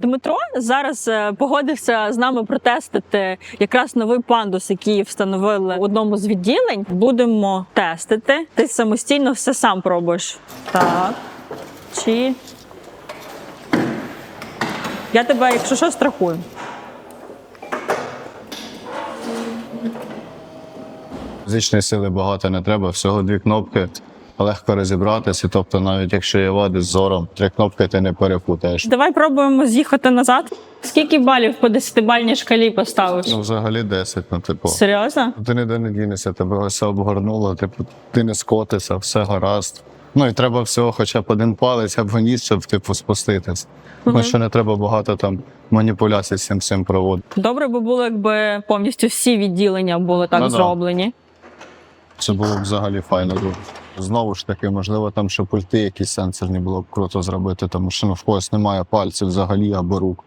Дмитро зараз е, погодився з нами протестити якраз новий пандус, який встановили в одному з відділень. Будемо тестити. Ти самостійно все сам пробуєш. Так. Чи я тебе, якщо що, страхую. Фізичної сили багато не треба, всього дві кнопки. Легко розібратися, тобто навіть якщо є вади з зором, три кнопки ти не перепутаєш. Давай пробуємо з'їхати назад. Скільки балів по 10-бальній шкалі поставиш? Ну, взагалі 10, ну, типу. Серйозно? Ти ніде не дінешся, тебе все обгорнуло, типу, ти не скотишся, все гаразд. Ну і треба всього хоча б один палець або ніс, щоб типу спуститись. Тому що не треба багато там маніпуляцій з цим проводити. Добре би було, якби повністю всі відділення були так Ну да. Це було б взагалі файно дуже. Знову ж таки, можливо, там ще пульти якісь сенсорні було б круто зробити, тому що ну, в когось немає пальців взагалі або рук.